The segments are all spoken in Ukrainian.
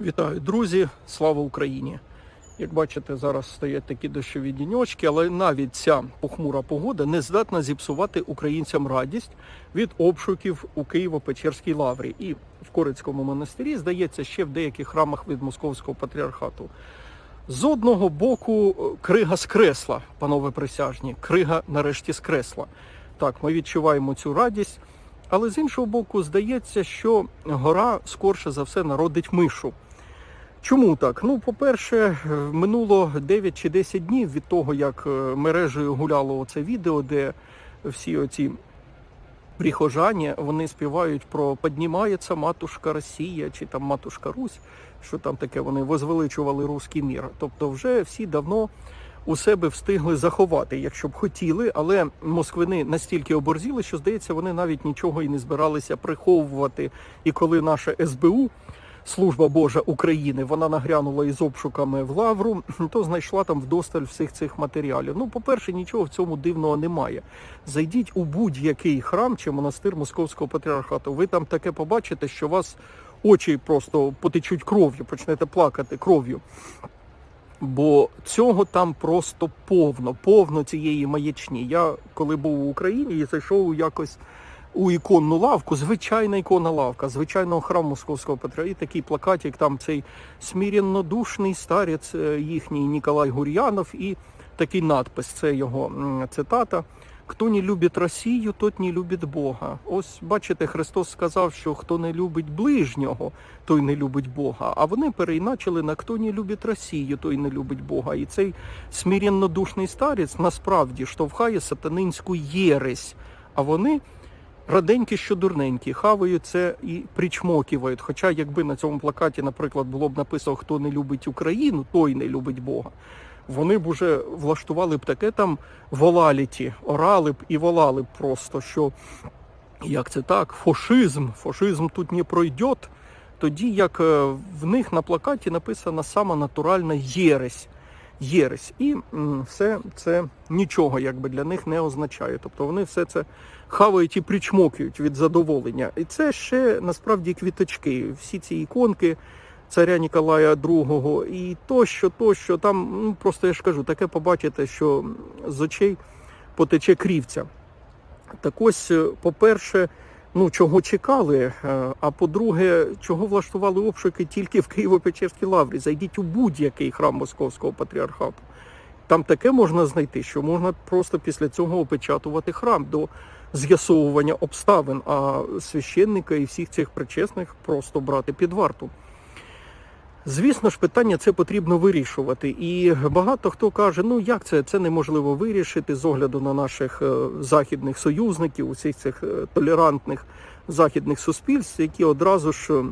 Вітаю, друзі! Слава Україні! Як бачите, зараз стоять такі дощові діньочки, але навіть ця похмура погода не здатна зіпсувати українцям радість від обшуків у Києво-Печерській лаврі. І в Корицькому монастирі, здається, ще в деяких храмах від Московського патріархату. З одного боку, крига скресла, панове присяжні, крига нарешті скресла. Так, ми відчуваємо цю радість. Але з іншого боку, здається, що гора скорше за все народить мишу. Чому так? Ну, по-перше, е, минуло 9 чи 10 днів від того, як е, мережею гуляло це відео, де всі оці прихожані, вони співають про «Поднімається матушка Росія» чи там матушка Русь, що там таке, вони возвеличували руський мір. Тобто вже всі давно у себе встигли заховати, якщо б хотіли, але москвини настільки оборзіли, що здається, вони навіть нічого і не збиралися приховувати. І коли наша СБУ, служба Божа України, вона нагрянула із обшуками в лавру, то знайшла там вдосталь всіх цих матеріалів. Ну, по-перше, нічого в цьому дивного немає. Зайдіть у будь-який храм чи монастир Московського патріархату. Ви там таке побачите, що вас очі просто потечуть кров'ю, почнете плакати кров'ю. Бо цього там просто повно, повно цієї маячні. Я коли був в Україні і зайшов якось у іконну лавку, звичайна іконна лавка, звичайного храму Московського патріархату, і такий плакатик, там цей сміреннодушний старець е, їхній Ніколай Гур'янов, і такий надпис, це його цитата. Хто не любить Росію, тот не любить Бога. Ось бачите, Христос сказав, що хто не любить ближнього, той не любить Бога. А вони переіначили на хто не любить Росію, той не любить Бога. І цей смиреннодушний старець насправді штовхає сатанинську єресь. А вони раденькі, що дурненькі, хавають це і причмоківають. Хоча, якби на цьому плакаті, наприклад, було б написано Хто не любить Україну, той не любить Бога. Вони б уже влаштували б таке там волаліті, орали б і волали б просто, що як це так, фашизм, фашизм тут не пройде, тоді як е, в них на плакаті написана сама натуральна єресь. Єресь. І все це нічого якби для них не означає. Тобто вони все це хавають і причмокують від задоволення. І це ще насправді квіточки. Всі ці іконки царя Ніколая II і тощо, тощо. Там ну, просто я ж кажу, таке побачите, що з очей потече крівця. Так ось, е, по-перше, ну чого чекали, е, а по-друге, чого влаштували обшуки тільки в Києво-Печерській лаврі. Зайдіть у будь-який храм Московського патріархату. Там таке можна знайти, що можна просто після цього опечатувати храм до з'ясовування обставин, а священника і всіх цих причесних просто брати під варту. Звісно ж, питання це потрібно вирішувати. І багато хто каже, ну як це, це неможливо вирішити з огляду на наших е, західних союзників, усіх цих е, толерантних західних суспільств, які одразу ж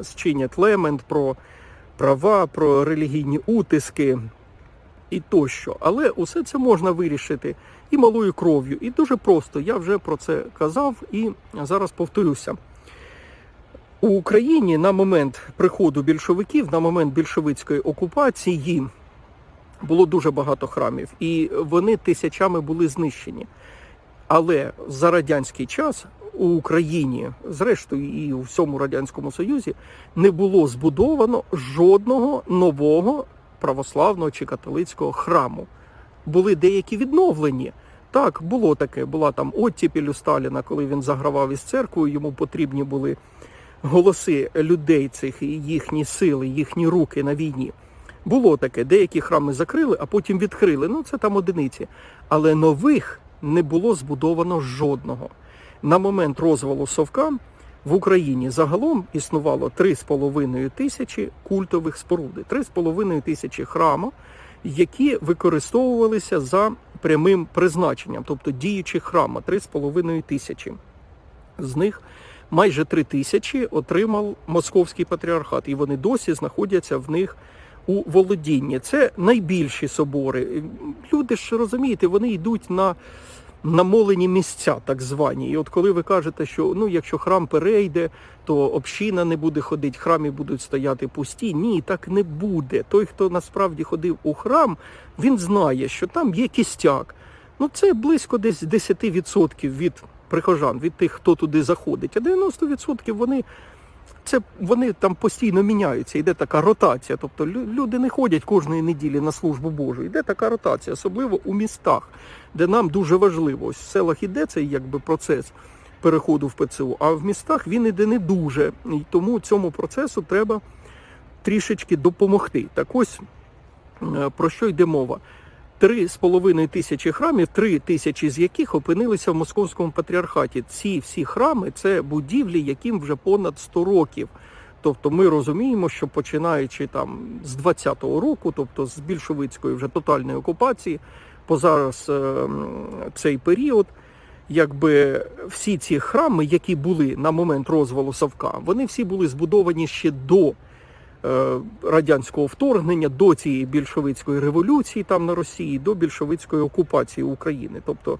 зчинять лемент про права, про релігійні утиски і тощо. Але усе це можна вирішити і малою кров'ю, і дуже просто. Я вже про це казав і зараз повторюся. У Україні на момент приходу більшовиків, на момент більшовицької окупації, було дуже багато храмів, і вони тисячами були знищені. Але за радянський час у Україні, зрештою, і у всьому радянському союзі, не було збудовано жодного нового православного чи католицького храму. Були деякі відновлені. Так, було таке. Була там оттіпіль у Сталіна, коли він загравав із церквою, йому потрібні були голоси людей цих, і їхні сили, їхні руки на війні. Було таке, деякі храми закрили, а потім відкрили. Ну, це там одиниці. Але нових не було збудовано жодного. На момент розвалу Совка в Україні загалом існувало 3,5 тисячі культових споруди, 3,5 тисячі храмів, які використовувалися за прямим призначенням, тобто діючі храми, 3,5 тисячі. З них майже 3 тисячі отримав московський патріархат, і вони досі знаходяться в них у володінні. Це найбільші собори. Люди ж розумієте, вони йдуть на намолені місця, так звані. І от коли ви кажете, що ну якщо храм перейде, то община не буде ходити, храмі будуть стояти пусті. Ні, так не буде. Той, хто насправді ходив у храм, він знає, що там є кістяк. Ну це близько десь 10% від прихожан, від тих, хто туди заходить. А 90% вони це вони там постійно міняються, йде така ротація. Тобто люди не ходять кожної неділі на службу Божу. Йде така ротація, особливо у містах, де нам дуже важливо. Ось в селах іде цей якби процес переходу в ПЦУ, а в містах він іде не дуже. І тому цьому процесу треба трішечки допомогти. Так ось е, про що йде мова? Три з половиною тисячі храмів, три тисячі з яких опинилися в московському патріархаті. Ці всі храми це будівлі, яким вже понад 100 років. Тобто ми розуміємо, що починаючи там з 20-го року, тобто з більшовицької вже тотальної окупації, по зараз е, цей період, якби всі ці храми, які були на момент розвалу Савка, вони всі були збудовані ще до радянського вторгнення, до цієї більшовицької революції там на Росії, до більшовицької окупації України. Тобто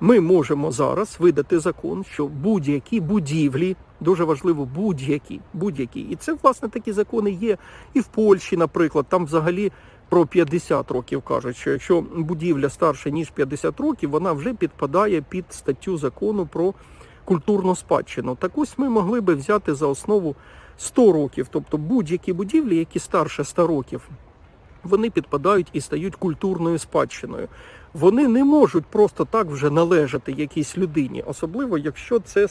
ми можемо зараз видати закон, що будь-які будівлі, дуже важливо будь-які, будь-які, і це власне такі закони є і в Польщі, наприклад, там взагалі. Про 50 років кажуть, що якщо будівля старше ніж 50 років, вона вже підпадає під статтю закону про культурну спадщину. Так ось ми могли би взяти за основу 100 років, тобто будь-які будівлі, які старше 100 років, вони підпадають і стають культурною спадщиною. Вони не можуть просто так вже належати якійсь людині, особливо якщо це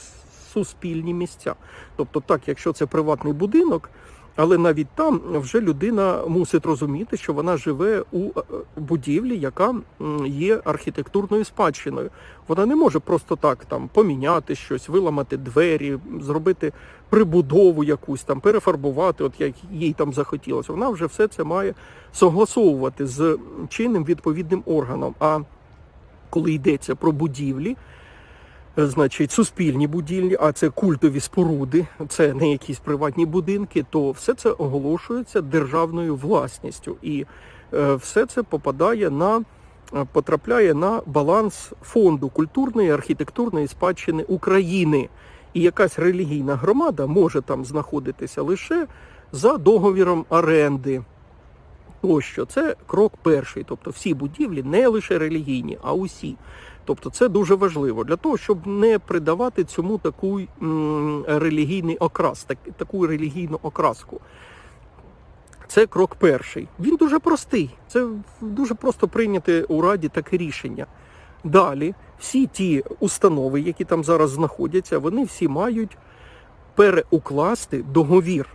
суспільні місця. Тобто, так, якщо це приватний будинок, але навіть там вже людина мусить розуміти, що вона живе у е, будівлі, яка є архітектурною спадщиною. Вона не може просто так там поміняти щось, виламати двері, зробити прибудову якусь там, перефарбувати, от як їй там захотілося. Вона вже все це має согласовувати з чинним відповідним органом. А коли йдеться про будівлі, значить суспільні будівлі, а це культові споруди, це не якісь приватні будинки, то все це оголошується державною власністю, і е, все це попадає на е, потрапляє на баланс фонду культурної архітектурної спадщини України. І якась релігійна громада може там знаходитися лише за договіром оренди. Ось що це крок перший. Тобто всі будівлі не лише релігійні, а усі. Тобто це дуже важливо для того, щоб не придавати цьому таку релігійний окрас, так, таку релігійну окраску. Це крок перший. Він дуже простий. Це дуже просто прийняти у Раді таке рішення. Далі всі ті установи, які там зараз знаходяться, вони всі мають переукласти договір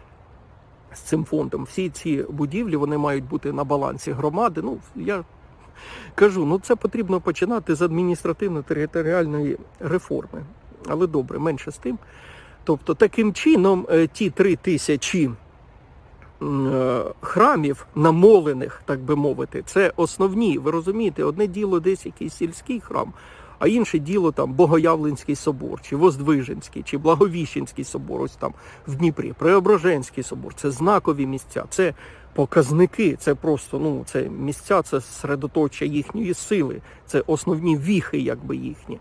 з цим фондом. Всі ці будівлі вони мають бути на балансі громади. Ну я кажу, ну це потрібно починати з адміністративно-територіальної реформи. Але добре, менше з тим. Тобто, таким чином, е, ті три тисячі е, храмів намолених, так би мовити, це основні. Ви розумієте, одне діло десь якийсь сільський храм, а інше діло там Богоявленський собор, чи Воздвиженський, чи Благовіщенський собор, ось там в Дніпрі, Преображенський собор. Це знакові місця, це показники, це просто ну це місця, це середоточя їхньої сили, це основні віхи, якби їхні.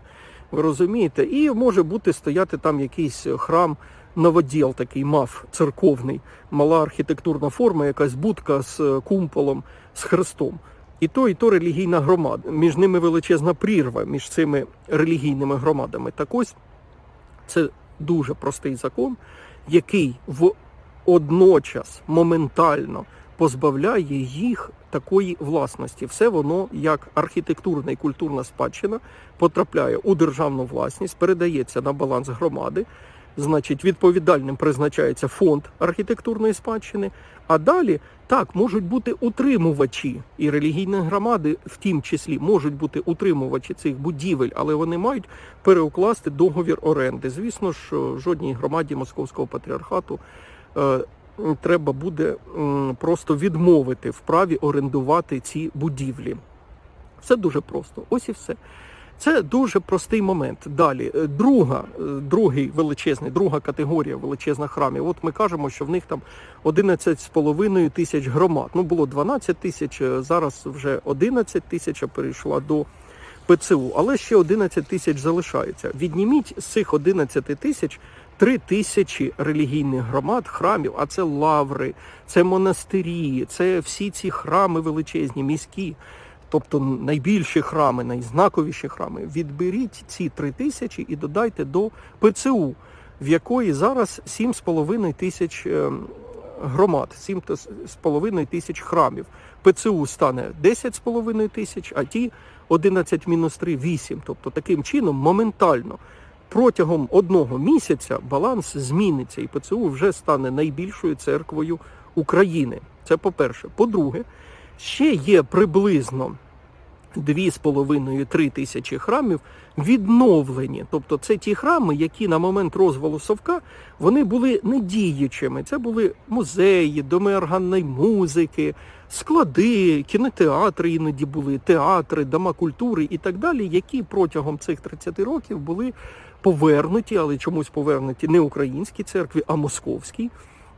Ви розумієте? І може бути стояти там якийсь храм новоділ, такий мав церковний, мала архітектурна форма, якась будка з е, кумполом, з хрестом. І то, і то релігійна громада. Між ними величезна прірва між цими релігійними громадами. Так ось це дуже простий закон, який водночас моментально позбавляє їх такої власності. Все воно, як архітектурна і культурна спадщина, потрапляє у державну власність, передається на баланс громади. Значить, відповідальним призначається фонд архітектурної спадщини. А далі так можуть бути утримувачі і релігійні громади, в тім числі можуть бути утримувачі цих будівель, але вони мають переукласти договір оренди. Звісно ж, жодній громаді московського патріархату е, треба буде просто відмовити в праві орендувати ці будівлі. Все дуже просто. Ось і все. Це дуже простий момент. Далі, е, друга, е, другий величезний, друга категорія величезних храмів. От ми кажемо, що в них там 11,5 тисяч громад. Ну було 12 тисяч, е, зараз вже 11 тисяч перейшла до ПЦУ, але ще 11 тисяч залишається. Відніміть з цих 11 тисяч 3 тисячі релігійних громад, храмів, а це лаври, це монастирі, це всі ці храми величезні, міські. Тобто найбільші храми, найзнаковіші храми. Відберіть ці три тисячі і додайте до ПЦУ. в якої зараз 7,5 тисяч е, громад, 7,5 тисяч храмів. ПЦУ стане 10,5 тисяч, а ті 11 мінус 3 – 8. Тобто таким чином моментально протягом одного місяця баланс зміниться, і ПЦУ вже стане найбільшою церквою України. Це по-перше. По-друге, ще є приблизно 2,5-3 тисячі храмів відновлені. Тобто це ті храми, які на момент розвалу Совка вони були недіючими. Це були музеї, доми органної музики, склади, кінотеатри іноді були, театри, дома культури і так далі, які протягом цих 30 років були повернуті, але чомусь повернуті не українській церкві, а московській.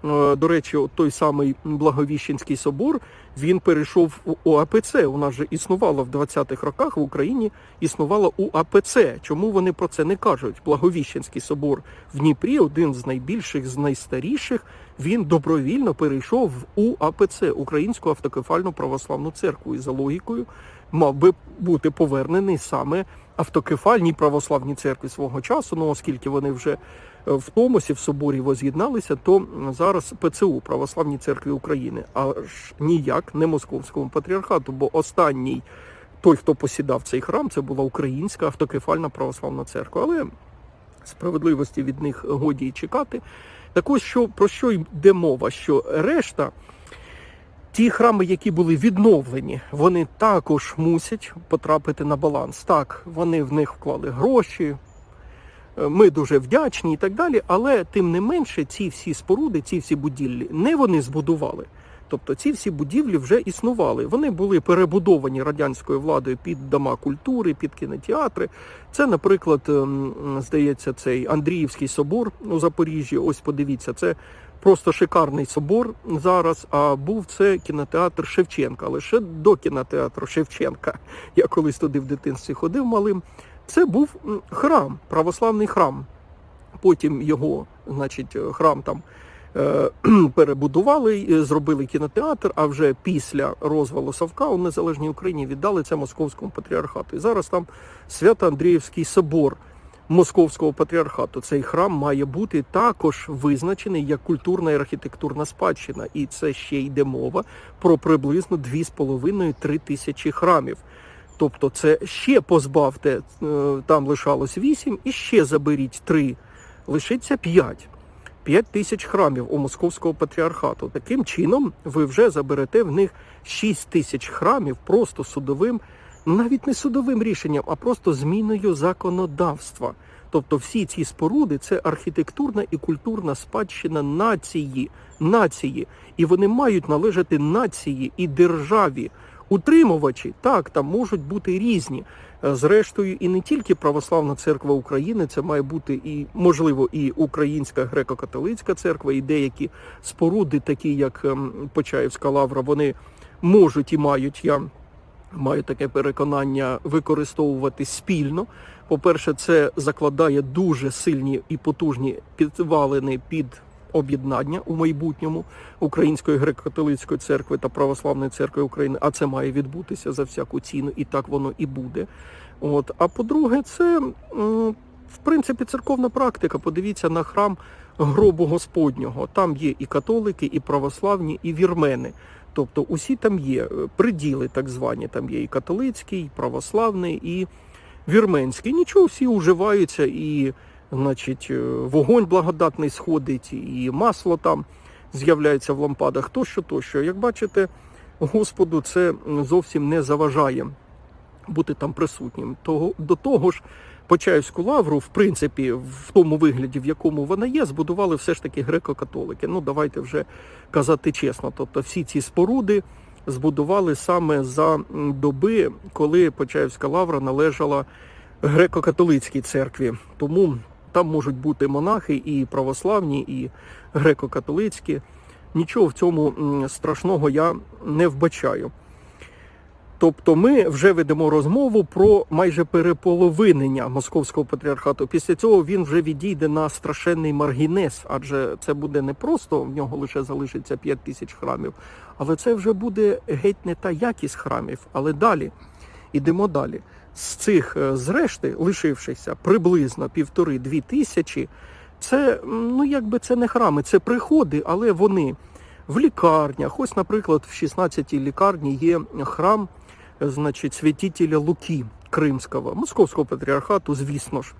Е, До речі, той самий Благовіщенський собор він перейшов у УАПЦ. У нас же існувало в 20-х роках в Україні існувало УАПЦ. Чому вони про це не кажуть? Благовіщенський собор в Дніпрі, один з найбільших, з найстаріших, він добровільно перейшов в УАПЦ Українську автокефальну православну церкву. І за логікою мав би бути повернений саме автокефальній православній церкві свого часу. Ну оскільки вони вже е, в Томосі в соборі воз'єдналися, то зараз ПЦУ Православній церкві України, аж ніяк не московському патріархату, бо останній той, хто посідав цей храм, це була українська автокефальна православна церква. Але справедливості від них годі й чекати. Так ось що про що йде мова? Що решта, ті храми, які були відновлені, вони також мусять потрапити на баланс. Так, вони в них вклали гроші. е, Ми дуже вдячні і так далі, але тим не менше ці всі споруди, ці всі будівлі не вони збудували. Тобто ці всі будівлі вже існували. Вони були перебудовані радянською владою під дома культури, під кінотеатри. Це, наприклад, ем, здається, цей Андріївський собор у Запоріжжі. Ось подивіться, це просто шикарний собор зараз. А був це кінотеатр Шевченка. Ще до кінотеатру Шевченка. Я колись туди в дитинстві ходив малим. Це був храм, православний храм. Потім його, значить, храм там е, перебудували, зробили кінотеатр, а вже після розвалу Савка у незалежній Україні віддали це московському патріархату. І зараз там Свято-Андріївський собор московського патріархату. Цей храм має бути також визначений як культурна і архітектурна спадщина. І це ще йде мова про приблизно 2,5-3 тисячі храмів. Тобто це ще позбавте, е, там лишалось 8 і ще заберіть 3, лишиться 5. 5 тисяч храмів у московського патріархату. Таким чином ви вже заберете в них 6 тисяч храмів просто судовим, навіть не судовим рішенням, а просто зміною законодавства. Тобто всі ці споруди це архітектурна і культурна спадщина нації, нації, і вони мають належати нації і державі. Утримувачі так там можуть бути різні. Е, Зрештою, і не тільки Православна церква України, це має бути і можливо і Українська греко-католицька церква, і деякі споруди, такі як ем, Почаївська лавра, вони можуть і мають. Я маю таке переконання використовувати спільно. По-перше, це закладає дуже сильні і потужні підвалини під об'єднання у майбутньому Української греко-католицької церкви та Православної церкви України, а це має відбутися за всяку ціну, і так воно і буде. От. А по-друге, це в принципі церковна практика. Подивіться на храм гробу Господнього. Там є і католики, і православні, і вірмени. Тобто усі там є е, приділи, так звані. Там є і католицький, і православний, і вірменський. Нічого, всі уживаються, і значить, е, вогонь благодатний сходить, і масло там з'являється в лампадах, тощо, тощо. Як бачите, Господу це зовсім не заважає бути там присутнім. Того, до того ж, Почаївську лавру, в принципі, в тому вигляді, в якому вона є, збудували все ж таки греко-католики. Ну, давайте вже казати чесно. Тобто всі ці споруди збудували саме за доби, коли Почаївська лавра належала греко-католицькій церкві. Тому там можуть бути монахи і православні, і греко-католицькі. Нічого в цьому страшного я не вбачаю. Тобто ми вже ведемо розмову про майже переполовинення московського патріархату. Після цього він вже відійде на страшенний маргінес, адже це буде не просто в нього лише залишиться 5 тисяч храмів, але це вже буде геть не та якість храмів. Але далі ідемо далі. З цих е, зрешти, лишившихся приблизно півтори-дві тисячі, Це ну якби це не храми, це приходи, але вони в лікарнях. Ось, наприклад, в 16-й лікарні є храм, значить, святителя Луки Кримського, Московського патріархату, звісно ж.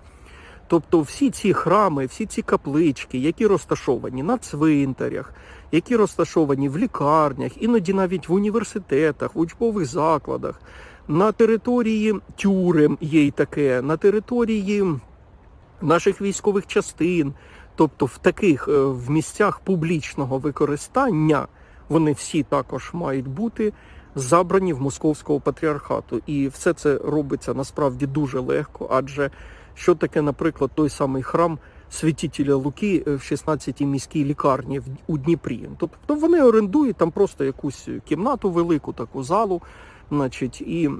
Тобто всі ці храми, всі ці каплички, які розташовані на цвинтарях, які розташовані в лікарнях, іноді навіть в університетах, в учбових закладах, на території тюрем є й таке, на території наших військових частин, тобто в таких е, в місцях публічного використання, вони всі також мають бути забрані в московського патріархату. І все це робиться насправді дуже легко, адже що таке, наприклад, той самий храм святителя Луки е, в 16-й міській лікарні у Дніпрі. Тобто вони орендують там просто якусь кімнату велику, таку залу, значить, і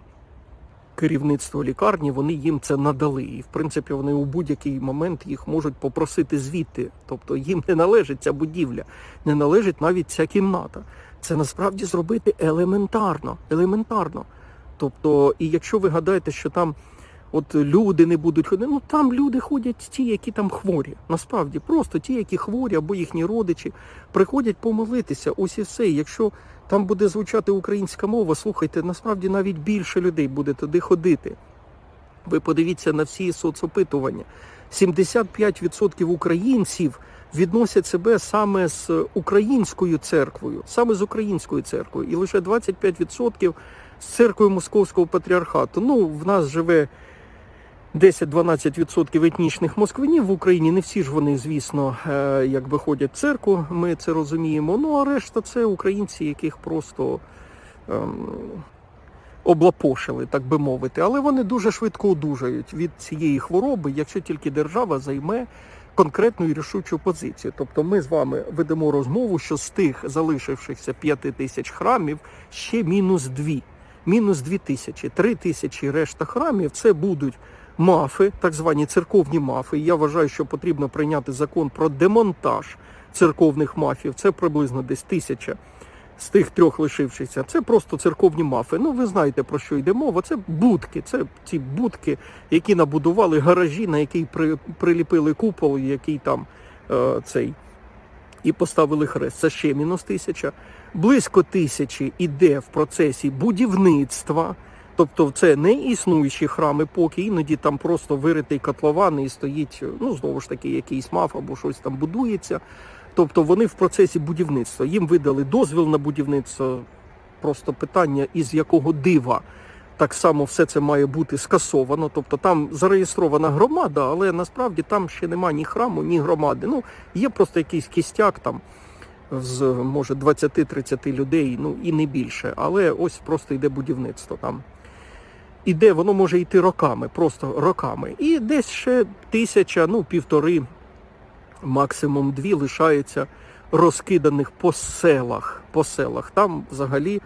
керівництво лікарні вони їм це надали. І в принципі вони у будь-який момент їх можуть попросити звідти. Тобто їм не належить ця будівля, не належить навіть ця кімната. Це насправді зробити елементарно. Елементарно. Тобто, і якщо ви гадаєте, що там от люди не будуть ходити, ну там люди ходять ті, які там хворі. Насправді, просто ті, які хворі або їхні родичі, приходять помолитися. Ось і все. Якщо там буде звучати українська мова, слухайте, насправді навіть більше людей буде туди ходити. Ви подивіться на всі соцопитування. 75% українців відносять себе саме з українською церквою, саме з українською церквою, і лише 25% з церквою Московського патріархату. Ну, в нас живе 10-12% етнічних москвинів в Україні. Не всі ж вони, звісно, е, якби ходять в церкву, ми це розуміємо. Ну а решта це українці, яких просто ем, облапошили, так би мовити. Але вони дуже швидко одужають від цієї хвороби, якщо тільки держава займе конкретну і рішучу позицію. Тобто ми з вами ведемо розмову, що з тих залишившихся 5 тисяч храмів ще мінус дві. Мінус дві тисячі, три тисячі решта храмів це будуть мафи, так звані церковні мафи. Я вважаю, що потрібно прийняти закон про демонтаж церковних мафів. Це приблизно десь тисяча з тих трьох лишившихся. Це просто церковні мафи. Ну ви знаєте про що йде мова. Це будки, це ці будки, які набудували гаражі, на який при, приліпили купол, який там е, цей. І поставили хрест. Це ще мінус тисяча. Близько тисячі іде в процесі будівництва. Тобто це не існуючі храми, поки іноді там просто виритий котлован і стоїть, ну знову ж таки, якийсь маф або щось там будується. Тобто вони в процесі будівництва. Їм видали дозвіл на будівництво. Просто питання, із якого дива так само все це має бути скасовано. Тобто там зареєстрована громада, але насправді там ще немає ні храму, ні громади. Ну, є просто якийсь кістяк там з може 20-30 людей, ну і не більше. Але ось просто йде будівництво там. Іде, воно може йти роками, просто роками. І десь ще тисяча, ну півтори, максимум дві лишаються розкиданих по селах. По селах. Там взагалі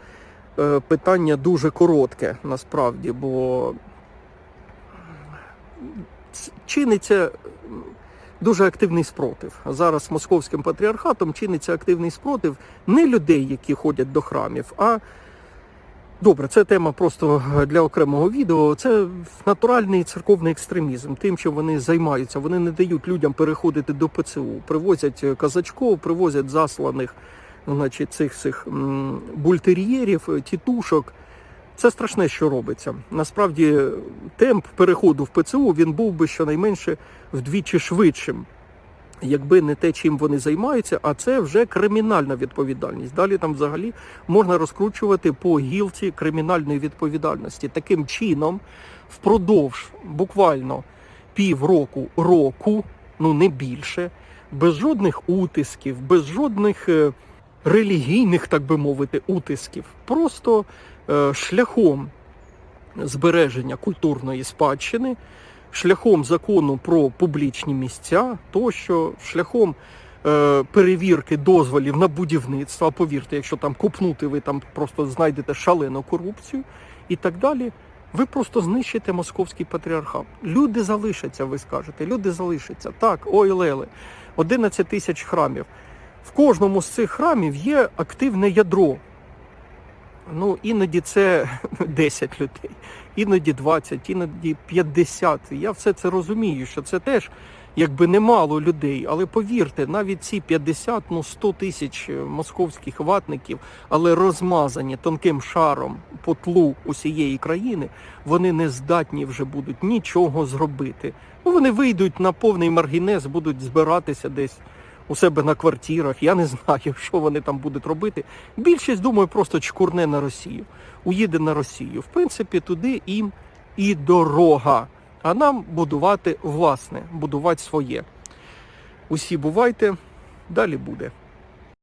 е, питання дуже коротке насправді, бо чиниться дуже активний спротив. Зараз московським патріархатом чиниться активний спротив не людей, які ходять до храмів, а Добре, це тема просто для окремого відео. Це натуральний церковний екстремізм. Тим, що вони займаються, вони не дають людям переходити до ПЦУ. Привозять казачков, привозять засланих, значить, цих цих бультер'єрів, тітушок. Це страшне, що робиться. Насправді, темп переходу в ПЦУ він був би щонайменше вдвічі швидшим. Якби не те, чим вони займаються, а це вже кримінальна відповідальність. Далі там взагалі можна розкручувати по гілці кримінальної відповідальності. Таким чином, впродовж буквально півроку року, ну не більше, без жодних утисків, без жодних е, релігійних, так би мовити, утисків, просто е, шляхом збереження культурної спадщини, шляхом закону про публічні місця, тощо шляхом е, перевірки дозволів на будівництво. Повірте, якщо там купнути, ви там просто знайдете шалену корупцію і так далі. Ви просто знищите московський патріархат. Люди залишаться, ви скажете. Люди залишаться. Так, ой, леле, 11 тисяч храмів. В кожному з цих храмів є активне ядро. Ну, іноді це 10 людей, іноді 20, іноді 50. Я все це розумію, що це теж якби немало людей, але повірте, навіть ці 50, ну 100 тисяч е, московських ватників, але розмазані тонким шаром по тлу усієї країни, вони не здатні вже будуть нічого зробити. Ну, вони вийдуть на повний маргінез, будуть збиратися десь у себе на квартирах. Я не знаю, що вони там будуть робити. Більшість, думаю, просто чкурне на Росію, уїде на Росію. В принципі, туди їм і дорога. А нам будувати власне, будувати своє. Усі бувайте, далі буде.